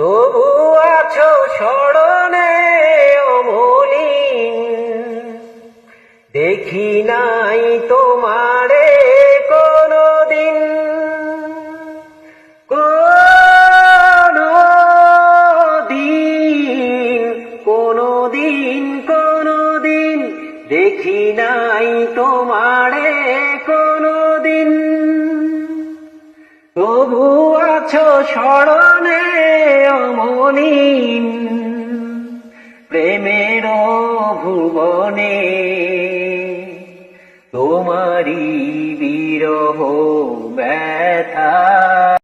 তবু আছো স্মরণে অমলিন। দেখি নাই তোমারে কোনদিন। কোনদিন কোনদিন কোনদিন। দেখি নাই তোমারে কোনদিন। তবু আছো স্মরণে ভুবনে। তোমারি বিরহ ব্যথা।